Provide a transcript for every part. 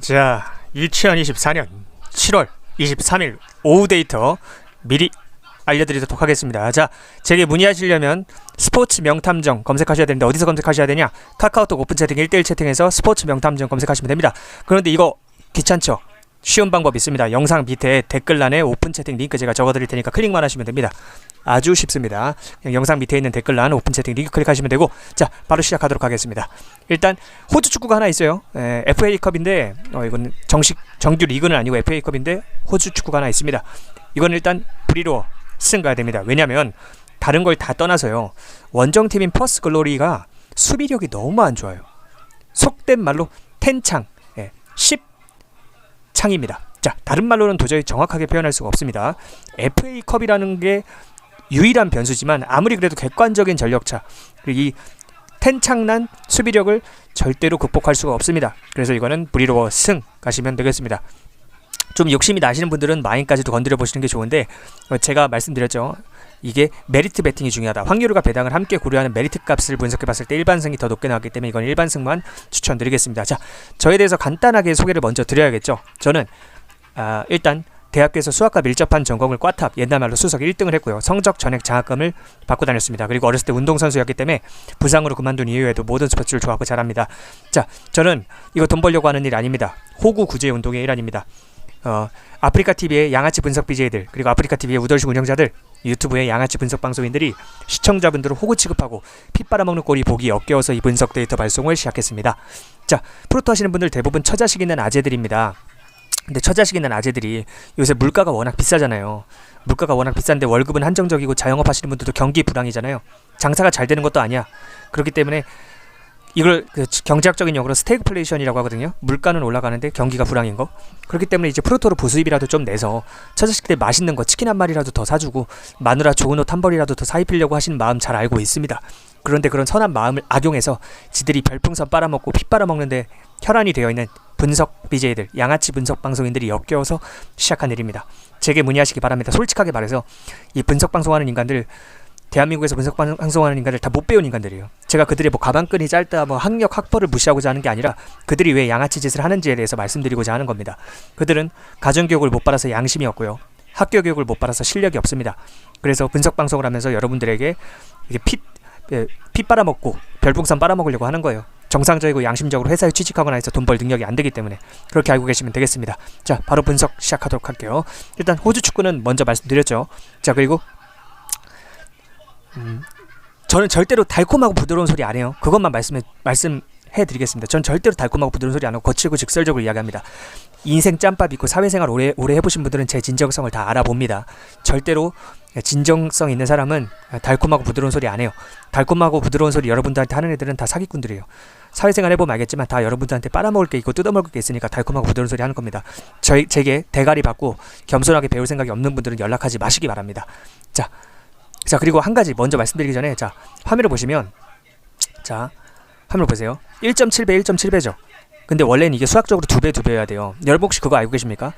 자, 2024년 7월 23일 오후 데이터 미리 알려드리도록 하겠습니다. 자, 제게 문의하시려면 스포츠 명탐정 검색하셔야 되는데 어디서 검색하셔야 되냐? 카카오톡 오픈 채팅 1대1 채팅에서 스포츠 명탐정 검색하시면 됩니다. 그런데 이거 귀찮죠? 쉬운 방법 있습니다. 영상 밑에 댓글란에 오픈 채팅 링크 제가 적어드릴 테니까 클릭만 하시면 됩니다. 아주 쉽습니다. 영상 밑에 있는 댓글란 오픈 채팅 링크 클릭하시면 되고 자 바로 시작하도록 하겠습니다. 일단 호주 축구가 하나 있어요. 에, FA컵인데 어, 이건 정식 정규 리그는 아니고 FA컵인데 호주 축구가 하나 있습니다. 이건 일단 브리로 승 가야 됩니다. 왜냐면 다른 걸 다 떠나서요. 원정팀인 퍼스 글로리가 수비력이 너무 안 좋아요. 속된 말로 텐창, 예, 10 창입니다. 자, 다른 말로는 도저히 정확하게 표현할 수가 없습니다. FA컵이라는 게 유일한 변수지만 아무리 그래도 객관적인 전력차 그리고 이 텐창난 수비력을 절대로 극복할 수가 없습니다. 그래서 이거는 브리로워 승 가시면 되겠습니다. 좀 욕심이 나시는 분들은 마인까지도 건드려 보시는 게 좋은데 어, 제가 말씀드렸죠. 이게 메리트 베팅이 중요하다. 확률과 배당을 함께 고려하는 메리트 값을 분석해 봤을 때 일반승이 더 높게 나왔기 때문에 이건 일반승만 추천드리겠습니다. 자, 저에 대해서 간단하게 소개를 먼저 드려야겠죠. 저는 아, 일단 대학교에서 수학과 밀접한 전공을 꽈탑 옛날 말로 수석 1등을 했고요. 성적 전액 장학금을 받고 다녔습니다. 그리고 어렸을 때 운동선수였기 때문에 부상으로 그만둔 이후에도 모든 스포츠를 좋아하고 잘합니다. 자, 저는 이거 돈 벌려고 하는 일 아닙니다. 호구 구제 운동의 일환입니다. 어, 아프리카 TV의 양아치 분석 BJ들 그리고 아프리카 TV의 우덜식 운영자들 유튜브의 양아치 분석 방송인들이 시청자분들을 호구 취급하고 피 빨아먹는 꼴이 보기 역겨워서 이 분석 데이터 발송을 시작했습니다. 자, 프로토 하시는 분들 대부분 처자식 있는 아재들입니다. 근데 처자식 있는 아재들이 요새 물가가 워낙 비싸잖아요. 물가가 워낙 비싼데 월급은 한정적이고 자영업 하시는 분들도 경기 불황이잖아요. 장사가 잘 되는 것도 아니야. 그렇기 때문에 이걸 그 경제학적인 용어로 스태그플레이션이라고 하거든요. 물가는 올라가는데 경기가 불황인 거. 그렇기 때문에 이제 프로토로 부수입이라도 좀 내서 처자식들 맛있는 거 치킨 한 마리라도 더 사주고 마누라 좋은 옷 한 벌이라도 더 사입히려고 하시는 마음 잘 알고 있습니다. 그런데 그런 선한 마음을 악용해서 지들이 별풍선 빨아먹고 피 빨아먹는데 혈안이 되어 있는 분석 BJ들, 양아치 분석 방송인들이 역겨워서 시작한 일입니다. 제게 문의하시기 바랍니다. 솔직하게 말해서 이 분석 방송하는 인간들 대한민국에서 분석 방송하는 인간들 다 못 배운 인간들이에요. 제가 그들의 뭐 가방끈이 짧다, 뭐 학력 학벌을 무시하고자 하는 게 아니라 그들이 왜 양아치 짓을 하는지에 대해서 말씀드리고자 하는 겁니다. 그들은 가정 교육을 못 받아서 양심이 없고요. 학교 교육을 못 받아서 실력이 없습니다. 그래서 분석 방송을 하면서 여러분들에게 이게 피, 예, 피 빨아먹고 별풍선 빨아먹으려고 하는 거예요. 정상적이고 양심적으로 회사에 취직하거나 해서 돈 벌 능력이 안 되기 때문에 그렇게 알고 계시면 되겠습니다. 자, 바로 분석 시작하도록 할게요. 일단 호주 축구는 먼저 말씀드렸죠. 자, 그리고 음, 저는 절대로 달콤하고 부드러운 소리 안 해요. 그것만 말씀해 말씀 해 드리겠습니다. 전 절대로 달콤하고 부드러운 소리 안 하고 거칠고 직설적으로 이야기합니다. 인생 짬밥 있고 사회생활 오래 오래 해보신 분들은 제 진정성을 다 알아봅니다. 절대로 진정성 있는 사람은 달콤하고 부드러운 소리 안 해요. 달콤하고 부드러운 소리 여러분들한테 하는 애들은 다 사기꾼들이에요. 사회생활 해보면 알겠지만 다 여러분들한테 빨아먹을 게 있고 뜯어먹을 게 있으니까 달콤하고 부드러운 소리 하는 겁니다. 저희 제게 대가리 받고 겸손하게 배울 생각이 없는 분들은 연락하지 마시기 바랍니다. 자, 자 그리고 한 가지 먼저 말씀드리기 전에 자 화면을 보시면 자 화면을 보세요 1.7배 1.7배죠 근데 원래는 이게 수학적으로 두 배 두 배여야 돼요 여러분 혹시 그거 알고 계십니까?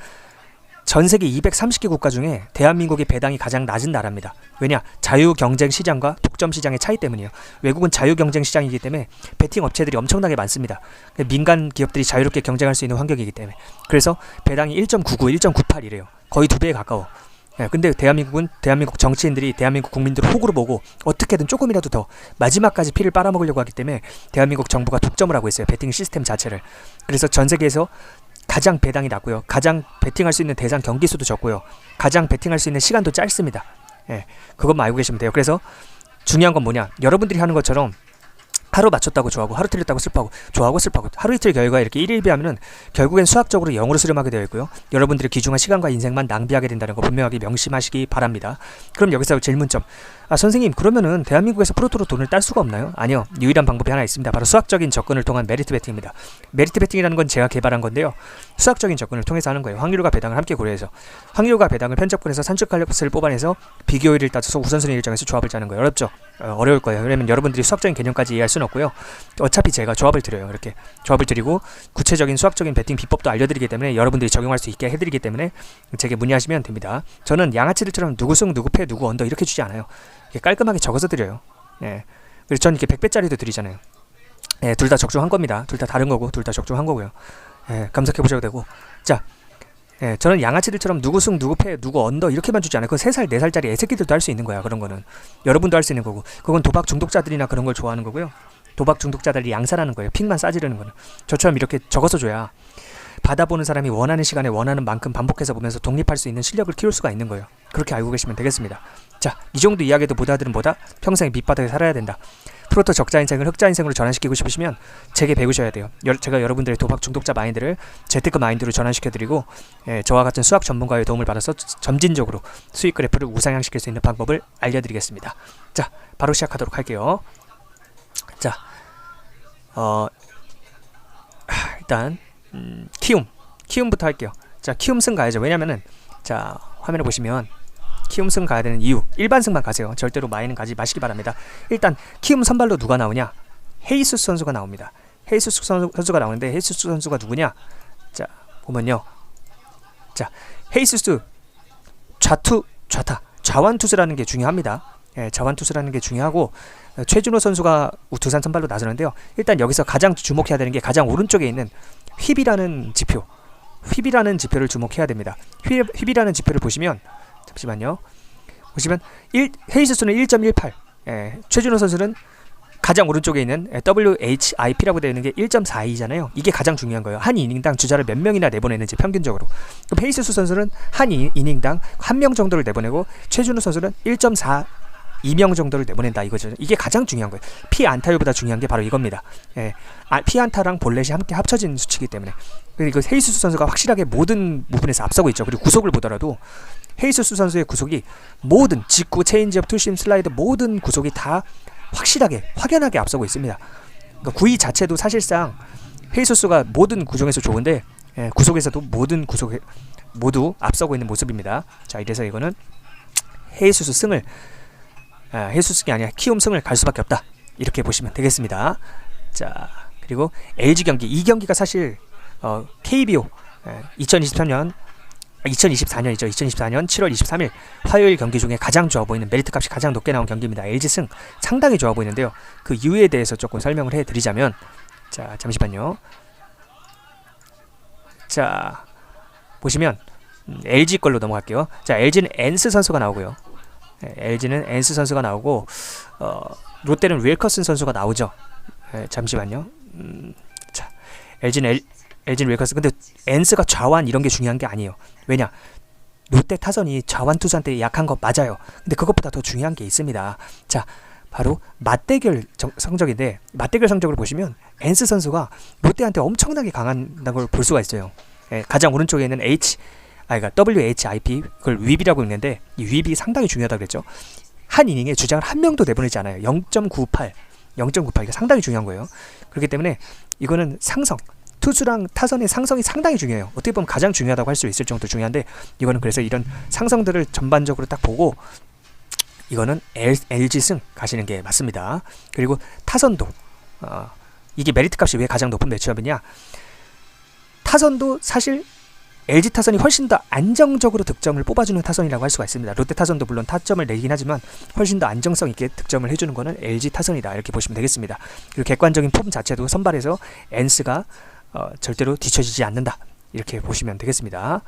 전 세계 230개 국가 중에 대한민국의 배당이 가장 낮은 나라입니다. 왜냐? 자유 경쟁 시장과 독점 시장의 차이 때문이에요. 외국은 자유 경쟁 시장이기 때문에 베팅 업체들이 엄청나게 많습니다. 민간 기업들이 자유롭게 경쟁할 수 있는 환경이기 때문에. 그래서 배당이 1.99, 1.98이래요. 거의 두 배에 가까워. 예, 근데 대한민국은 대한민국 정치인들이 대한민국 국민들을 호구로 보고 어떻게든 조금이라도 더 마지막까지 피를 빨아먹으려고 하기 때문에 대한민국 정부가 독점을 하고 있어요. 베팅 시스템 자체를. 그래서 전 세계에서 가장 배당이 낮고요. 가장 베팅할 수 있는 대상 경기 수도 적고요. 가장 베팅할 수 있는 시간도 짧습니다. 예, 그것만 알고 계시면 돼요. 그래서 중요한 건 뭐냐? 여러분들이 하는 것처럼 하루 맞췄다고 좋아하고 하루 틀렸다고 슬퍼하고 좋아하고 슬퍼하고 하루 이틀 결과 이렇게 일일비하면은 결국엔 수학적으로 0으로 수렴하게 되어 있고요. 여러분들의 귀중한 시간과 인생만 낭비하게 된다는 거 분명하게 명심하시기 바랍니다. 그럼 여기서 질문점. 아 선생님 그러면은 대한민국에서 프로토로 돈을 딸 수가 없나요? 아니요. 유일한 방법이 하나 있습니다. 바로 수학적인 접근을 통한 메리트 베팅입니다. 메리트 베팅이라는 건 제가 개발한 건데요. 수학적인 접근을 통해서 하는 거예요. 확률과 배당을 함께 고려해서 확률과 배당을 편접근해서 산출할 값을 뽑아내서 비교율을 따져서 우선순위 일정에서 조합을 짜는 거예요. 어렵죠? 어, 어려울 거예요. 왜냐면 여러분들이 수학적인 개념까지 이해할 수는 없고 요. 어차피 제가 조합을 드려요. 이렇게 조합을 드리고 구체적인 수학적인 베팅 비법도 알려드리기 때문에 여러분들이 적용할 수 있게 해드리기 때문에 제게 문의하시면 됩니다. 저는 양아치들처럼 누구 승, 누구 패, 누구 언더 이렇게 주지 않아요. 깔끔하게 적어서 드려요. 예. 그래서 저는 이렇게 100배짜리도 드리잖아요. 예, 둘다 적중한 겁니다. 둘 다 다른 거고, 둘 다 적중한 거고요. 예, 검색해 보셔도 되고 자 예, 저는 양아치들처럼 누구 승, 누구 패, 누구 언더 이렇게만 주지 않아요. 그 3살, 4살짜리 애새끼들도 할 수 있는 거야. 그런 거는. 여러분도 할 수 있는 거고. 그건 도박 중독자들이나 그런 걸 좋아하는 거고요. 도박 중독자들이 양산하는 거예요. 픽만 싸지르는 거는. 저처럼 이렇게 적어서 줘야 받아보는 사람이 원하는 시간에 원하는 만큼 반복해서 보면서 독립할 수 있는 실력을 키울 수가 있는 거예요. 그렇게 알고 계시면 되겠습니다. 자, 이 정도 이야기도 보다들은 뭐다? 평생 밑바닥에 살아야 된다. 프로토 적자 인생을 흑자 인생으로 전환시키고 싶으시면 제게 배우셔야 돼요. 여, 제가 여러분들의 도박 중독자 마인드를 재테크 마인드로 전환시켜드리고 예, 저와 같은 수학 전문가의 도움을 받아서 점진적으로 수익 그래프를 우상향시킬 수 있는 방법을 알려드리겠습니다. 자, 바로 시작하도록 할게요. 자, 어, 하, 일단 음, 키움, 키움부터 할게요. 자, 키움승 가야죠. 왜냐면은 자 화면을 보시면 키움승 가야 되는 이유 일반승만 가세요. 절대로 마이는 가지 마시기 바랍니다. 일단 키움 선발로 누가 나오냐? 헤이수스 선수가 나옵니다. 헤이수스 선수, 선수가 나오는데 헤이수스 선수가 누구냐? 자 보면요. 자 헤이수스 좌투 좌타 좌완 투수라는 게 중요합니다. 예, 좌완투수라는 게 중요하고 어, 최준호 선수가 두산 선발로 나서는데요. 일단 여기서 가장 주목해야 되는 게 가장 오른쪽에 있는 휩이라는 지표, 휩이라는 지표를 주목해야 됩니다. 휩, 휩이라는 지표를 보시면 잠시만요. 보시면 1, 헤이스수는 1.18, 예, 최준호 선수는 가장 오른쪽에 있는 예, WHIP라고 되어 있는 게 1.42잖아요. 이게 가장 중요한 거예요. 한 이닝당 주자를 몇 명이나 내보내는지 평균적으로. 그럼 헤이스수 선수는 한 이, 이닝당 한 명 정도를 내보내고 최준호 선수는 1.4 2명 정도를 내보낸다 이거죠. 이게 가장 중요한 거예요. 피 안타율보다 중요한 게 바로 이겁니다. 예, 아, 피 안타랑 볼넷이 함께 합쳐진 수치이기 때문에 그리고 헤이스수 선수가 확실하게 모든 부분에서 앞서고 있죠. 그리고 구속을 보더라도 헤이스수 선수의 구속이 모든 직구, 체인지업, 투심, 슬라이드 모든 구속이 다 확실하게 확연하게 앞서고 있습니다. 그러니까 구위 자체도 사실상 헤이스수가 모든 구종에서 좋은데 예, 구속에서도 모든 구속에 모두 앞서고 있는 모습입니다. 자, 이래서 이거는 헤이스수 승을 아, 헤이스스가 아니라 키움승을 갈 수밖에 없다. 이렇게 보시면 되겠습니다. 자 그리고 LG 경기 이 경기가 사실 어, KBO 에, 2023년 2024년이죠. 2024년 7월 23일 화요일 경기 중에 가장 좋아 보이는 메리트 값이 가장 높게 나온 경기입니다. LG 승 상당히 좋아 보이는데요. 그 이유에 대해서 조금 설명을 해드리자면 자 잠시만요. 자 보시면 음, LG 걸로 넘어갈게요. 자 LG는 엔스 선수가 나오고요. 예, LG는 엔스 선수가 나오고 어, 롯데는 윌커슨 선수가 나오죠. 예, 잠시만요. 음, 자, LG는 L, LG는 윌커슨. 근데 엔스가 좌완 이런 게 중요한 게 아니에요. 왜냐? 롯데 타선이 좌완 투수한테 약한 거 맞아요. 근데 그것보다 더 중요한 게 있습니다. 자, 바로 맞대결 정, 성적인데 맞대결 성적을 보시면 엔스 선수가 롯데한테 엄청나게 강한다는 걸볼 수가 있어요. 예, 가장 오른쪽에 있는 H 아, 그러니까 WHIP 그걸 윕이라고 읽는데 이 윕이 상당히 중요하다 그랬죠. 한 이닝에 주장을 한 명도 내보내지 않아요. 0.98, 0.98 이게 상당히 중요한 거예요. 그렇기 때문에 이거는 상성 투수랑 타선의 상성이 상당히 중요해요. 어떻게 보면 가장 중요하다고 할 수 있을 정도 중요한데 이거는 그래서 이런 상성들을 전반적으로 딱 보고 이거는 L, LG 승 가시는 게 맞습니다. 그리고 타선도 어, 이게 메리트 값이 왜 가장 높은 매치업이냐? 타선도 사실 LG 타선이 훨씬 더 안정적으로 득점을 뽑아주는 타선이라고 할 수가 있습니다. 롯데 타선도 물론 타점을 내긴 하지만 훨씬 더 안정성 있게 득점을 해주는 것은 LG 타선이다 이렇게 보시면 되겠습니다. 그리고 객관적인 폼 자체도 선발에서 엔스가 어, 절대로 뒤처지지 않는다 이렇게 보시면 되겠습니다.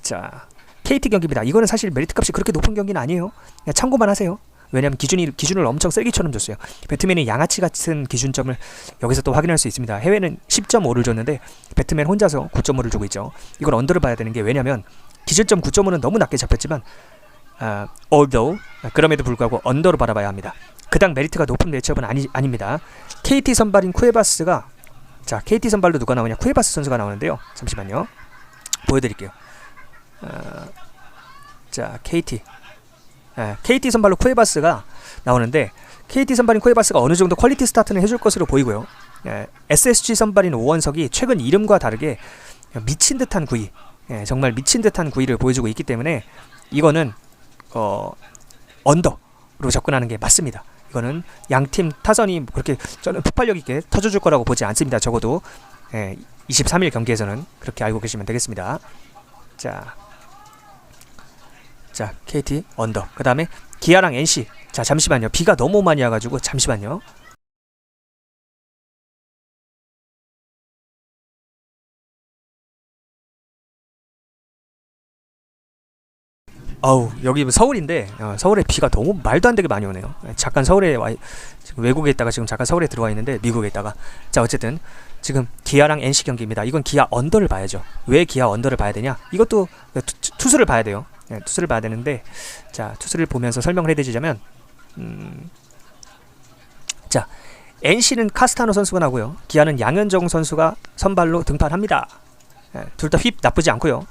자 KT 경기입니다. 이거는 사실 메리트 값이 그렇게 높은 경기는 아니에요. 그냥 참고만 하세요. 왜냐하면 기준이 기준을 엄청 세기처럼 줬어요. 배트맨이 양아치 같은 기준점을 여기서 또 확인할 수 있습니다. 해외는 10.5를 줬는데 배트맨 혼자서 9.5를 주고 있죠. 이걸 언더를 봐야 되는 게 왜냐면 기준점 9.5는 너무 낮게 잡혔지만 아, although 그럼에도 불구하고 언더로 바라봐야 합니다. 그당 메리트가 높은 매치업은 아니 아닙니다. KT 선발인 쿠에바스가 자 KT 선발로 누가 나오냐 쿠에바스 선수가 나오는데요. 잠시만요. 보여드릴게요. 어, 자 KT 예, KT 선발로 쿠에바스가 나오는데 KT 선발인 쿠에바스가 어느 정도 퀄리티 스타트는 해줄 것으로 보이고요. 예, SSG 선발인 오원석이 최근 이름과 다르게 미친 듯한 구위, 예, 정말 미친 듯한 구위를 보여주고 있기 때문에 이거는 어, 언더로 접근하는 게 맞습니다. 이거는 양팀 타선이 그렇게 저는 폭발력 있게 터져줄 거라고 보지 않습니다. 적어도 예, 23일 경기에서는 그렇게 알고 계시면 되겠습니다. 자. 자 KT 언더 그 다음에 기아랑 NC 자 잠시만요 비가 너무 많이 와가지고 잠시만요 아우 여기 서울인데 어, 서울에 비가 너무 말도 안 되게 많이 오네요. 예, 잠깐 서울에 와 지금 외국에 있다가 지금 잠깐 서울에 들어와 있는데 미국에 있다가 자 어쨌든 지금 기아랑 NC 경기입니다. 이건 기아 언더를 봐야죠. 왜 기아 언더를 봐야 되냐? 이것도 투, 투수를 봐야 돼요. 네, 투수를 봐야 되는데 자 투수를 보면서 설명을 해드리자면 음, 자 NC는 카스타노 선수가 나고요. 기아는 양현종 선수가 선발로 등판합니다. 네, 둘다 휩 나쁘지 않고요.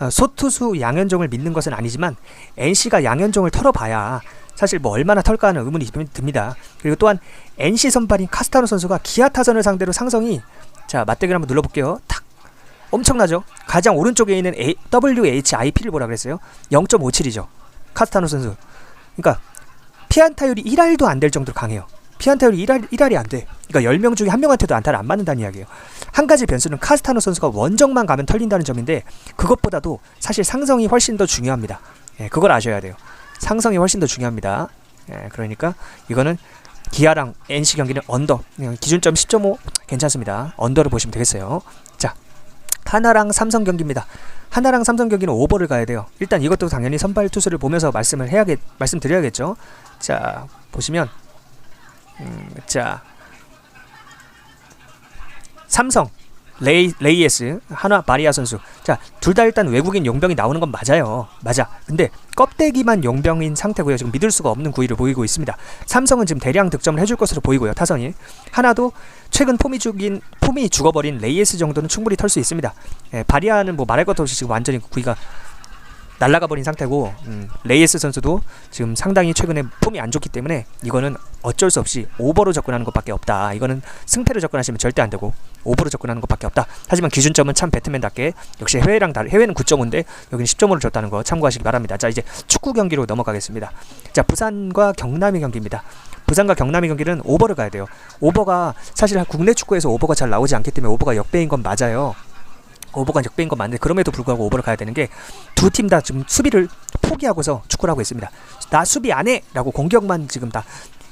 어, 소투수 양현종을 믿는 것은 아니지만 NC가 양현종을 털어봐야 사실 뭐 얼마나 털까 하는 의문이 듭니다. 그리고 또한 NC 선발인 카스타노 선수가 기아 타선을 상대로 상성이 자 맞대기를 한번 눌러볼게요. 탁 엄청나죠? 가장 오른쪽에 있는 A, WHIP를 보라 그랬어요. 0.57이죠. 카스타노 선수. 그러니까 피안타율이 1할도 안 될 정도로 강해요. 피안타율이 1할, 1할이 안 돼. 그러니까 10명 중에 한 명한테도 안타를 안 맞는다는 이야기예요. 한 가지 변수는 카스타노 선수가 원정만 가면 털린다는 점인데 그것보다도 사실 상성이 훨씬 더 중요합니다. 예, 그걸 아셔야 돼요. 상성이 훨씬 더 중요합니다. 예, 그러니까 이거는 기아랑 NC 경기는 언더 예, 기준점 10.5 괜찮습니다. 언더를 보시면 되겠어요. 자 하나랑 삼성 경기입니다. 하나랑 삼성 경기는 오버를 가야 돼요. 일단 이것도 당연히 선발 투수를 보면서 말씀을 해야겠 말씀드려야겠죠. 자 보시면 음, 자 삼성 레이, 레이에스, 하나 마리아 선수. 자, 둘 다 일단 외국인 용병이 나오는 건 맞아요. 맞아. 근데 껍데기만 용병인 상태고요. 지금 믿을 수가 없는 구위를 보이고 있습니다. 삼성은 지금 대량 득점을 해줄 것으로 보이고요. 타선이. 하나도 최근 폼이 죽인 폼이 죽어버린 레이에스 정도는 충분히 털 수 있습니다. 예, 바리아는 뭐 말할 것도 없이 지금 완전히 구위가 날라가 버린 상태고 음, 레이스 선수도 지금 상당히 최근에 폼이 안 좋기 때문에 이거는 어쩔 수 없이 오버로 접근하는 것밖에 없다. 이거는 승패로 접근하시면 절대 안 되고 오버로 접근하는 것밖에 없다. 하지만 기준점은 참 배트맨답게 역시 해외랑 다른 해외는 9.5인데 여기는 10점으로 줬다는 거 참고하시기 바랍니다. 자 이제 축구 경기로 넘어가겠습니다. 자 부산과 경남의 경기입니다. 부산과 경남의 경기는 오버를 가야 돼요. 오버가 사실 국내 축구에서 오버가 잘 나오지 않기 때문에 오버가 역배인 건 맞아요. 오버가 역배인 건 맞는데 그럼에도 불구하고 오버를 가야 되는 게 두 팀 다 지금 수비를 포기하고서 축구를 하고 있습니다. 나 수비 안 해! 라고 공격만 지금 다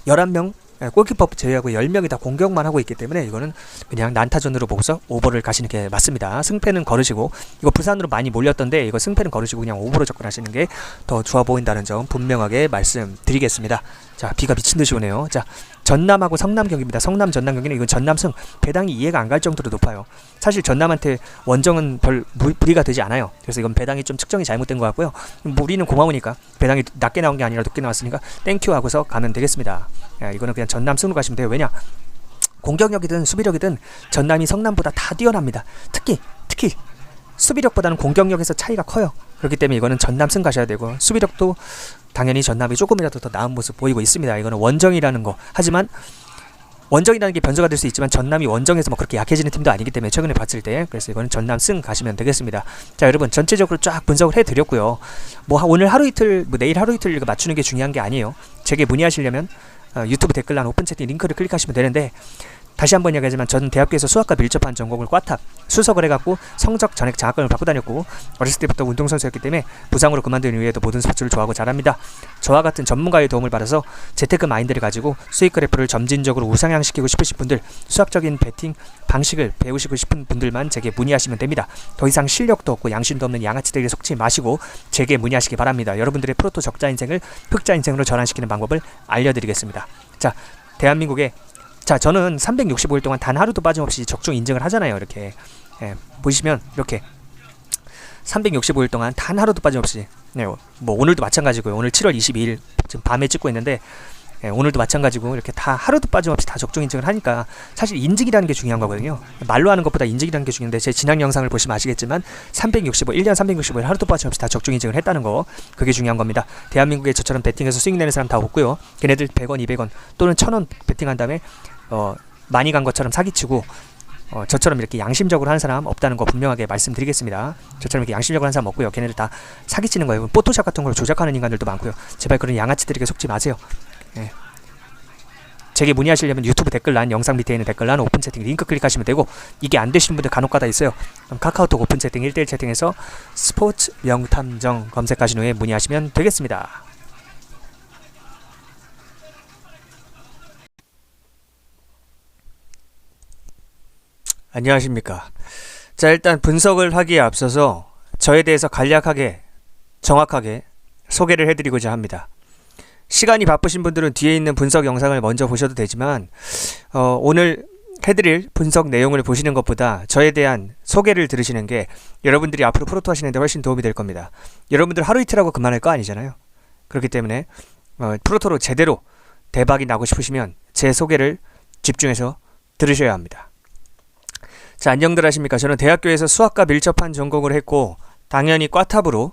11명 예, 골키퍼 제외하고 10명이 다 공격만 하고 있기 때문에 이거는 그냥 난타전으로 보고서 오버를 가시는 게 맞습니다. 승패는 거르시고 이거 부산으로 많이 몰렸던데 이거 승패는 거르시고 그냥 오버로 접근하시는 게 더 좋아 보인다는 점 분명하게 말씀드리겠습니다. 자 비가 미친 듯이 오네요. 자 전남하고 성남 경기입니다. 성남 전남 경기는 이건 전남승 배당이 이해가 안 갈 정도로 높아요. 사실 전남한테 원정은 별 무리가 되지 않아요. 그래서 이건 배당이 좀 측정이 잘못된 것 같고요. 우리는 고마우니까 배당이 낮게 나온 게 아니라 높게 나왔으니까 땡큐 하고서 가면 되겠습니다. 야, 이거는 그냥 전남 승으로 가시면 돼요. 왜냐? 공격력이든 수비력이든 전남이 성남보다 다 뛰어납니다. 특히 특히 수비력보다는 공격력에서 차이가 커요. 그렇기 때문에 이거는 전남승 가셔야 되고 수비력도 당연히 전남이 조금이라도 더 나은 모습 보이고 있습니다. 이거는 원정이라는 거. 하지만 원정이라는 게 변수가 될 수 있지만 전남이 원정에서 뭐 그렇게 약해지는 팀도 아니기 때문에 최근에 봤을 때 그래서 이거는 전남 승 가시면 되겠습니다. 자 여러분 전체적으로 쫙 분석을 해드렸고요. 뭐 오늘 하루 이틀 뭐 내일 하루 이틀 맞추는 게 중요한 게 아니에요. 제게 문의하시려면 어, 유튜브 댓글란 오픈 채팅 링크를 클릭하시면 되는데 다시 한번 이야기하지만 저는 대학교에서 수학과 밀접한 전공을 꽈탑 수석을 해갖고 성적 전액 장학금을 받고 다녔고 어렸을 때부터 운동선수였기 때문에 부상으로 그만둔 이후에도 모든 스포츠를 좋아하고 잘합니다. 저와 같은 전문가의 도움을 받아서 재테크 마인드를 가지고 수익 그래프를 점진적으로 우상향시키고 싶으신 분들 수학적인 베팅 방식을 배우시고 싶은 분들만 제게 문의하시면 됩니다. 더 이상 실력도 없고 양심도 없는 양아치들에게 속지 마시고 제게 문의하시기 바랍니다. 여러분들의 프로토 적자 인생을 흑자 인생으로 전환시키는 방법을 알려드리겠습니다. 자, 대한민국의 자, 저는 365일 동안 단 하루도 빠짐없이 적중 인증을 하잖아요. 이렇게 예, 보시면 이렇게 365일 동안 단 하루도 빠짐없이 네, 뭐 오늘도 마찬가지고요. 오늘 7월 22일 지금 밤에 찍고 있는데 예, 오늘도 마찬가지고 이렇게 다 하루도 빠짐없이 다 적중 인증을 하니까 사실 인증이라는 게 중요한 거거든요. 말로 하는 것보다 인증이라는 게 중요한데 제 지난 영상을 보시면 아시겠지만 365 1년 365일 하루도 빠짐없이 다 적중 인증을 했다는 거 그게 중요한 겁니다. 대한민국에 저처럼 베팅해서 수익 내는 사람 다 없고요. 걔네들 100원, 200원 또는 1000원 베팅한 다음에 어, 많이 간 것처럼 사기치고 어, 저처럼 이렇게 양심적으로 하는 사람 없다는 거 분명하게 말씀드리겠습니다. 저처럼 이렇게 양심적으로 하는 사람 없고요. 걔네들 다 사기치는 거예요. 포토샵 같은 걸 조작하는 인간들도 많고요. 제발 그런 양아치들에게 속지 마세요. 예. 제게 문의하시려면 유튜브 댓글란 영상 밑에 있는 댓글란 오픈 채팅 링크 클릭하시면 되고 이게 안 되시는 분들 간혹가다 있어요. 그럼 카카오톡 오픈 채팅 1대1 채팅에서 스포츠 명탐정 검색하신 후에 문의하시면 되겠습니다. 안녕하십니까. 자, 일단 분석을 하기에 앞서서 저에 대해서 간략하게, 정확하게 소개를 해드리고자 합니다. 시간이 바쁘신 분들은 뒤에 있는 분석 영상을 먼저 보셔도 되지만 어, 오늘 해드릴 분석 내용을 보시는 것보다 저에 대한 소개를 들으시는 게 여러분들이 앞으로 프로토 하시는데 훨씬 도움이 될 겁니다. 여러분들 하루 이틀하고 그만할 거 아니잖아요. 그렇기 때문에 어, 프로토로 제대로 대박이 나고 싶으시면 제 소개를 집중해서 들으셔야 합니다. 자, 안녕들 하십니까? 저는 대학교에서 수학과 밀접한 전공을 했고 당연히 꽈탑으로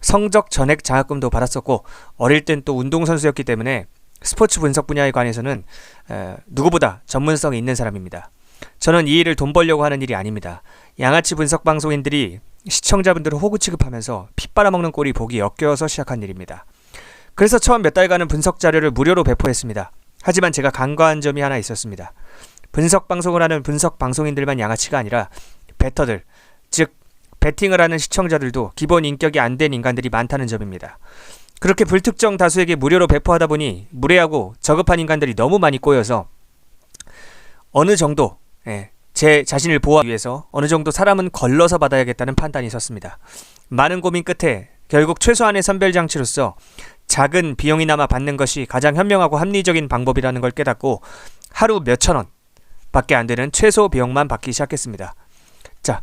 성적 전액 장학금도 받았었고 어릴 땐 또 운동선수였기 때문에 스포츠 분석 분야에 관해서는 에, 누구보다 전문성이 있는 사람입니다. 저는 이 일을 돈 벌려고 하는 일이 아닙니다. 양아치 분석 방송인들이 시청자분들을 호구 취급하면서 피 빨아먹는 꼴이 보기 역겨워서 시작한 일입니다. 그래서 처음 몇 달간은 분석 자료를 무료로 배포했습니다. 하지만 제가 간과한 점이 하나 있었습니다. 분석 방송을 하는 분석 방송인들만 양아치가 아니라 베터들, 즉 베팅을 하는 시청자들도 기본 인격이 안 된 인간들이 많다는 점입니다. 그렇게 불특정 다수에게 무료로 배포하다 보니 무례하고 저급한 인간들이 너무 많이 꼬여서 어느 정도 예, 제 자신을 보호하기 위해서 어느 정도 사람은 걸러서 받아야겠다는 판단이 섰습니다. 많은 고민 끝에 결국 최소한의 선별 장치로서 작은 비용이나마 받는 것이 가장 현명하고 합리적인 방법이라는 걸 깨닫고 하루 몇천 원 밖에 안 되는 최소 비용만 받기 시작했습니다. 자,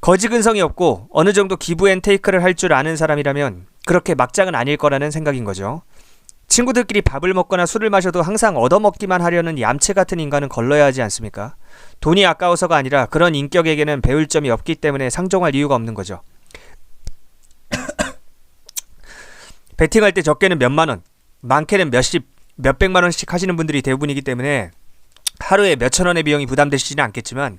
거지 근성이 없고 어느 정도 기부 앤 테이크를 할 줄 아는 사람이라면 그렇게 막장은 아닐 거라는 생각인 거죠. 친구들끼리 밥을 먹거나 술을 마셔도 항상 얻어먹기만 하려는 얌체 같은 인간은 걸러야 하지 않습니까? 돈이 아까워서가 아니라 그런 인격에게는 배울 점이 없기 때문에 상종할 이유가 없는 거죠. 베팅할 때 적게는 몇만 원, 많게는 몇십, 몇백만 원씩 하시는 분들이 대부분이기 때문에 하루에 몇천 원의 비용이 부담되시지는 않겠지만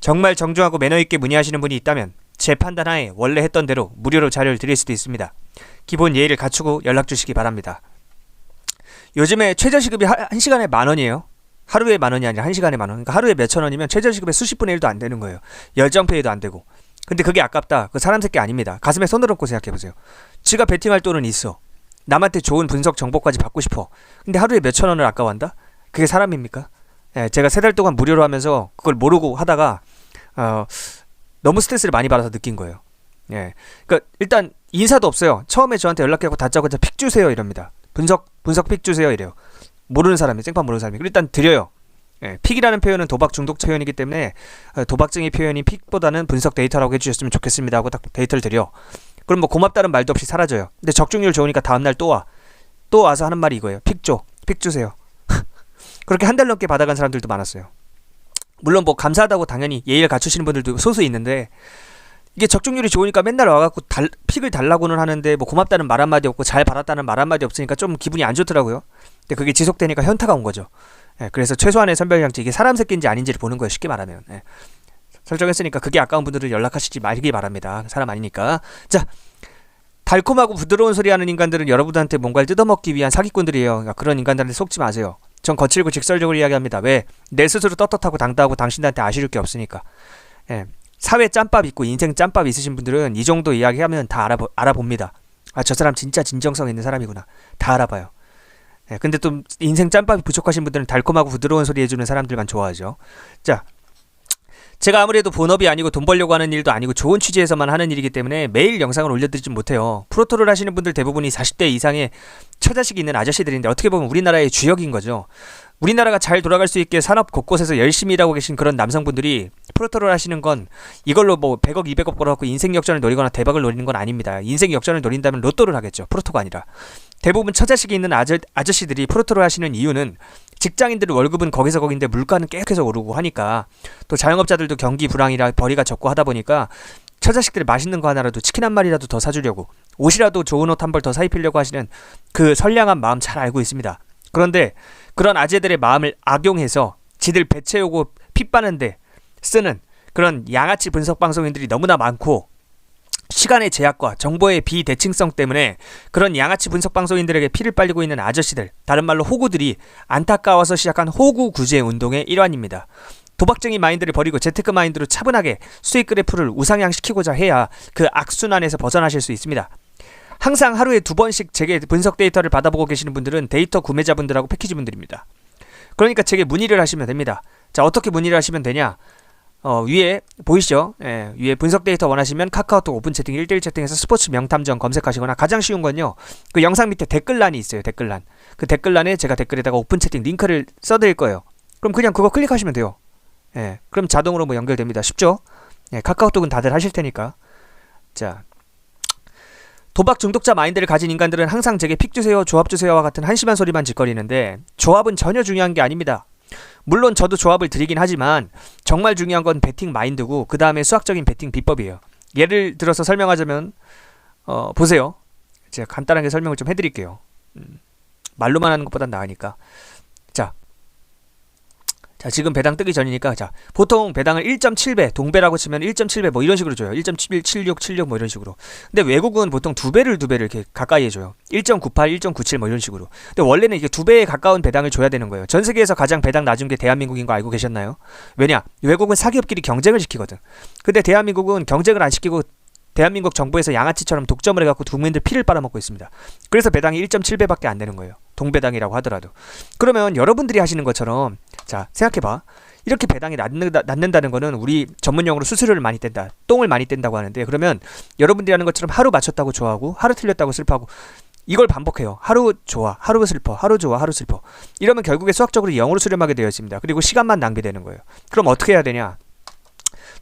정말 정중하고 매너 있게 문의하시는 분이 있다면 제 판단하에 원래 했던 대로 무료로 자료를 드릴 수도 있습니다. 기본 예의를 갖추고 연락 주시기 바랍니다. 요즘에 최저시급이 하, 한 시간에 만 원이에요. 하루에 만 원이 아니라 한 시간에 만 원. 그러니까 하루에 몇천 원이면 최저시급의 수십 분의 일도 안 되는 거예요. 열정페이도 안 되고. 근데 그게 아깝다. 그 사람 새끼 아닙니다. 가슴에 손을 얹고 생각해 보세요. 지가 베팅할 돈은 있어. 남한테 좋은 분석 정보까지 받고 싶어. 근데 하루에 몇천 원을 아까워한다? 그게 사람입니까? 예, 제가 세 달 동안 무료로 하면서 그걸 모르고 하다가 어, 너무 스트레스를 많이 받아서 느낀 거예요. 예, 그러니까 일단 인사도 없어요. 처음에 저한테 연락하고 다짜고짜 픽 주세요 이럽니다. 분석 분석 픽 주세요 이래요. 모르는 사람이 생판 모르는 사람이 일단 드려요. 예, 픽이라는 표현은 도박 중독 표현이기 때문에 어, 도박증의 표현이 픽보다는 분석 데이터라고 해주셨으면 좋겠습니다 하고 딱 데이터를 드려. 그럼 뭐 고맙다는 말도 없이 사라져요. 근데 적중률 좋으니까 다음날 또 와. 또 와서 하는 말이 이거예요. 픽 줘. 픽 주세요. 그렇게 한 달 넘게 받아간 사람들도 많았어요. 물론 뭐 감사하다고 당연히 예의를 갖추시는 분들도 소수 있는데 이게 적중률이 좋으니까 맨날 와갖고 달, 픽을 달라고는 하는데 뭐 고맙다는 말 한마디 없고 잘 받았다는 말 한마디 없으니까 좀 기분이 안 좋더라고요. 근데 그게 지속되니까 현타가 온 거죠. 예, 그래서 최소한의 선별장치 이게 사람 새끼인지 아닌지를 보는 거예요. 쉽게 말하면. 예. 설정했으니까 그게 아까운 분들은 연락하시지 말기 바랍니다. 사람 아니니까. 자, 달콤하고 부드러운 소리 하는 인간들은 여러분한테 뭔가를 뜯어먹기 위한 사기꾼들이에요. 그러니까 그런 인간들한테 속지 마세요. 전 거칠고 직설적으로 이야기합니다. 왜? 내 스스로 떳떳하고 당당하고 당신한테 아쉬울 게 없으니까. 예. 사회 짬밥 있고 인생 짬밥 있으신 분들은 이 정도 이야기하면 다 알아보, 알아봅니다. 아, 저 사람 진짜 진정성 있는 사람이구나. 다 알아봐요. 예, 근데 또 인생 짬밥이 부족하신 분들은 달콤하고 부드러운 소리 해주는 사람들만 좋아하죠. 자, 제가 아무래도 본업이 아니고 돈 벌려고 하는 일도 아니고 좋은 취지에서만 하는 일이기 때문에 매일 영상을 올려드리진 못해요. 프로토를 하시는 분들 대부분이 40대 이상의 처자식이 있는 아저씨들인데 어떻게 보면 우리나라의 주역인 거죠. 우리나라가 잘 돌아갈 수 있게 산업 곳곳에서 열심히 일하고 계신 그런 남성분들이 프로토를 하시는 건 이걸로 뭐 100억, 200억 벌어갖고 인생 역전을 노리거나 대박을 노리는 건 아닙니다. 인생 역전을 노린다면 로또를 하겠죠. 프로토가 아니라. 대부분 처자식이 있는 아저, 아저씨들이 프로토를 하시는 이유는 직장인들 월급은 거기서 거긴데 물가는 계속해서 오르고 하니까 또 자영업자들도 경기 불황이라 벌이가 적고 하다 보니까 처자식들 맛있는 거 하나라도 치킨 한 마리라도 더 사주려고 옷이라도 좋은 옷 한 벌 더 사입히려고 하시는 그 선량한 마음 잘 알고 있습니다. 그런데 그런 아재들의 마음을 악용해서 지들 배 채우고 피 빠는데 쓰는 그런 양아치 분석 방송인들이 너무나 많고 시간의 제약과 정보의 비대칭성 때문에 그런 양아치 분석 방송인들에게 피를 빨리고 있는 아저씨들, 다른 말로 호구들이 안타까워서 시작한 호구 구제 운동의 일환입니다. 도박쟁이 마인드를 버리고 재테크 마인드로 차분하게 수익 그래프를 우상향시키고자 해야 그 악순환에서 벗어나실 수 있습니다. 항상 하루에 두 번씩 제게 분석 데이터를 받아보고 계시는 분들은 데이터 구매자분들하고 패키지 분들입니다. 그러니까 제게 문의를 하시면 됩니다. 자, 어떻게 문의를 하시면 되냐? 어, 위에 보이시죠? 예, 위에 분석 데이터 원하시면 카카오톡 오픈 채팅 1대1 채팅에서 스포츠 명탐정 검색하시거나 가장 쉬운 건요. 그 영상 밑에 댓글란이 있어요. 댓글란. 그 댓글란에 제가 댓글에다가 오픈 채팅 링크를 써드릴 거예요. 그럼 그냥 그거 클릭하시면 돼요. 예, 그럼 자동으로 뭐 연결됩니다. 쉽죠? 예, 카카오톡은 다들 하실 테니까. 자, 도박 중독자 마인드를 가진 인간들은 항상 제게 픽 주세요, 조합 주세요와 같은 한심한 소리만 짓거리는데 조합은 전혀 중요한 게 아닙니다. 물론 저도 조합을 드리긴 하지만 정말 중요한 건 배팅 마인드고 그 다음에 수학적인 배팅 비법이에요. 예를 들어서 설명하자면 어, 보세요. 제가 간단하게 설명을 좀 해드릴게요. 음, 말로만 하는 것보단 나으니까. 자, 자 지금 배당 뜨기 전이니까 자 보통 배당을 1.7배 동배라고 치면 1.7배 뭐 이런 식으로 줘요. 1.76, 76 뭐 이런 식으로. 근데 외국은 보통 두 배를 두 배를 이렇게 가까이 해 줘요. 1.98, 1.97 뭐 이런 식으로. 근데 원래는 이게 두 배에 가까운 배당을 줘야 되는 거예요. 전 세계에서 가장 배당 낮은 게 대한민국인 거 알고 계셨나요? 왜냐? 외국은 사기업끼리 경쟁을 시키거든. 근데 대한민국은 경쟁을 안 시키고 대한민국 정부에서 양아치처럼 독점을 해갖고 국민들 피를 빨아먹고 있습니다. 그래서 배당이 1.7배밖에 안 되는 거예요. 동배당이라고 하더라도. 그러면 여러분들이 하시는 것처럼 자 생각해봐. 이렇게 배당이 낮는다, 낮는다는 거는 우리 전문용어로 수수료를 많이 뗀다. 똥을 많이 뗀다고 하는데 그러면 여러분들이 하는 것처럼 하루 맞췄다고 좋아하고 하루 틀렸다고 슬퍼하고 이걸 반복해요. 하루 좋아, 하루 슬퍼, 하루 좋아, 하루 슬퍼. 이러면 결국에 수학적으로 0으로 수렴하게 되어 있습니다. 그리고 시간만 낭비되는 거예요. 그럼 어떻게 해야 되냐?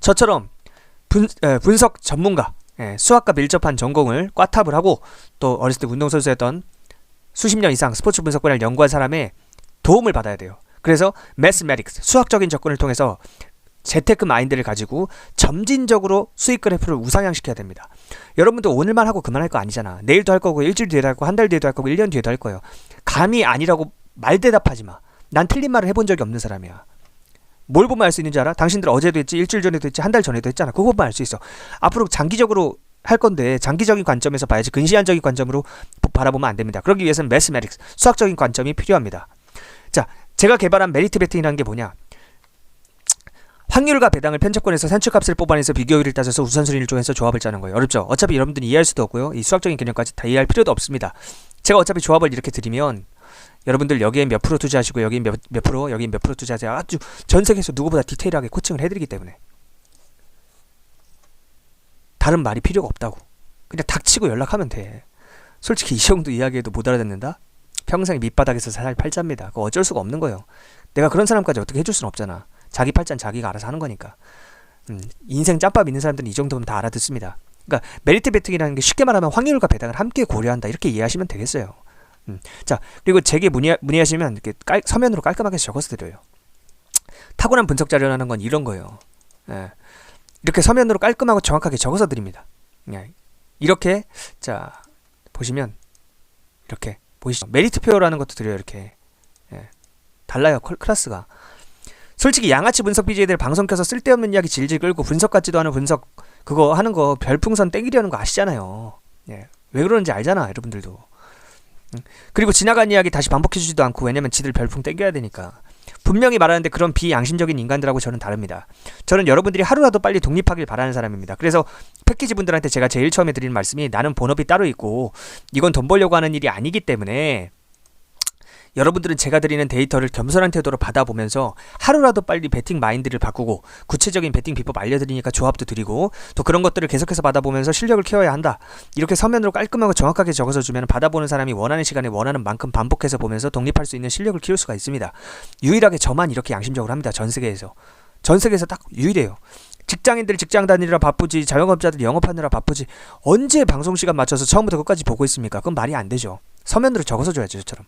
저처럼 분, 에, 분석 전문가, 예, 수학과 밀접한 전공을 꽈탑을 하고 또 어렸을 때 운동선수였던 수십 년 이상 스포츠 분석 분야를 연구한 사람의 도움을 받아야 돼요. 그래서 매스메릭스 수학적인 접근을 통해서 재테크 마인드를 가지고 점진적으로 수익 그래프를 우상향시켜야 됩니다. 여러분도 오늘만 하고 그만할 거 아니잖아. 내일도 할 거고 일주일 뒤에도 할 거고 한 달 뒤에도 할 거고 1년 뒤에도 할 거예요. 감이 아니라고 말 대답하지 마. 난 틀린 말을 해본 적이 없는 사람이야. 뭘 보면 알 수 있는지 알아? 당신들 어제도 했지, 일주일 전에도 했지, 한 달 전에도 했잖아. 보면 알수 있어. 앞으로 장기적으로 할 건데 장기적인 관점에서 봐야지 근시안적인 관점으로 바라보면 안 됩니다. 그러기 위해서는 매스메릭스, 수학적인 관점이 필요합니다. 자, 제가 개발한 메리트 베팅이라는 게 뭐냐? 확률과 배당을 편집권에서 산출값을 뽑아내서 비교율을 따져서 우선순위를 정해서 조합을 짜는 거예요. 어렵죠? 어차피 여러분들이 이해할 수도 없고요. 이 수학적인 개념까지 다 이해할 필요도 없습니다. 제가 어차피 조합을 이렇게 드리면 여러분들 여기에 몇 프로 투자하시고 여기 몇, 몇 프로 여기 몇 프로 투자하세요. 아주 전 세계에서 누구보다 디테일하게 코칭을 해드리기 때문에 다른 말이 필요가 없다고. 그냥 닥치고 연락하면 돼. 솔직히 이 정도 이야기해도 못 알아듣는다? 평생 밑바닥에서 살 팔자입니다. 그거 어쩔 수가 없는 거예요. 내가 그런 사람까지 어떻게 해줄 수는 없잖아. 자기 팔자는 자기가 알아서 하는 거니까. 음, 인생 짬밥 있는 사람들은 이 정도면 다 알아듣습니다. 그러니까 메리트 베팅이라는 게 쉽게 말하면 확률과 배당을 함께 고려한다 이렇게 이해하시면 되겠어요. 음, 자 그리고 제게 문의 문의하시면 이렇게 깔, 서면으로 깔끔하게 적어서 드려요. 타고난 분석 자료라는 건 이런 거예요. 예, 이렇게 서면으로 깔끔하고 정확하게 적어서 드립니다. 예, 이렇게 자 보시면 이렇게 보이시죠? 메리트 표라는 것도 드려요. 이렇게 예, 달라요. 컬- 클래스가. 솔직히 양아치 분석 BJ들 방송 켜서 쓸데없는 이야기 질질 끌고 분석 같지도 않은 분석 그거 하는 거 별풍선 땡기려는 거 아시잖아요. 예. 왜 그러는지 알잖아, 여러분들도. 음. 그리고 지나간 이야기 다시 반복해주지도 않고 왜냐면 지들 별풍 땡겨야 되니까. 분명히 말하는데 그런 비양심적인 인간들하고 저는 다릅니다. 저는 여러분들이 하루라도 빨리 독립하길 바라는 사람입니다. 그래서 패키지 분들한테 제가 제일 처음에 드리는 말씀이 나는 본업이 따로 있고 이건 돈 벌려고 하는 일이 아니기 때문에 여러분들은 제가 드리는 데이터를 겸손한 태도로 받아보면서 하루라도 빨리 베팅 마인드를 바꾸고 구체적인 베팅 비법 알려드리니까 조합도 드리고 또 그런 것들을 계속해서 받아보면서 실력을 키워야 한다. 이렇게 서면으로 깔끔하고 정확하게 적어서 주면 받아보는 사람이 원하는 시간에 원하는 만큼 반복해서 보면서 독립할 수 있는 실력을 키울 수가 있습니다. 유일하게 저만 이렇게 양심적으로 합니다. 전 세계에서. 전 세계에서 딱 유일해요. 직장인들 직장 다니느라 바쁘지 자영업자들 영업하느라 바쁘지 언제 방송 시간 맞춰서 처음부터 끝까지 보고 있습니까? 그건 말이 안 되죠. 서면으로 적어서 줘야죠, 저처럼.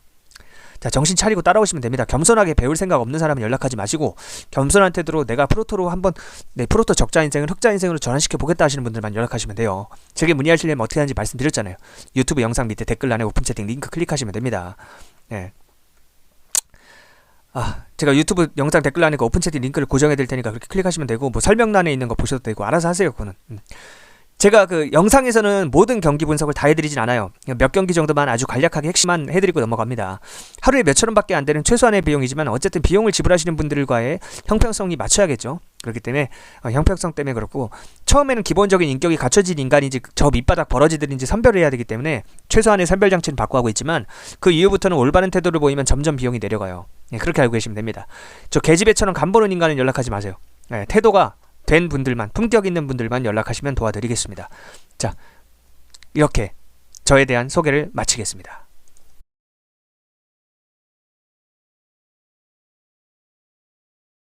자, 정신 차리고 따라오시면 됩니다. 겸손하게 배울 생각 없는 사람은 연락하지 마시고 겸손한 태도로 내가 프로토로 한번 내 프로토 적자 인생을 흑자 인생으로 전환시켜 보겠다 하시는 분들만 연락하시면 돼요. 제게 문의하시려면 어떻게 하는지 말씀드렸잖아요. 유튜브 영상 밑에 댓글란에 오픈 채팅 링크 클릭하시면 됩니다. 예. 아, 제가 유튜브 영상 댓글란에 그 오픈 채팅 링크를 고정해 드릴 테니까 그렇게 클릭하시면 되고 뭐 설명란에 있는 거 보셔도 되고 알아서 하세요, 그거는. 음. 제가 그 영상에서는 모든 경기 분석을 다 해드리진 않아요. 몇 경기 정도만 아주 간략하게 핵심만 해드리고 넘어갑니다. 하루에 몇천 원밖에 안 되는 최소한의 비용이지만 어쨌든 비용을 지불하시는 분들과의 형평성이 맞춰야겠죠. 그렇기 때문에 어, 형평성 때문에 그렇고 처음에는 기본적인 인격이 갖춰진 인간인지 저 밑바닥 버러지들인지 선별을 해야 되기 때문에 최소한의 선별 장치는 바꿔 하고 있지만 그 이후부터는 올바른 태도를 보이면 점점 비용이 내려가요. 예, 그렇게 알고 계시면 됩니다. 저 개집애처럼 간 보는 인간은 연락하지 마세요. 예, 태도가 된 분들만 품격 있는 분들만 연락하시면 도와드리겠습니다. 자, 이렇게 저에 대한 소개를 마치겠습니다.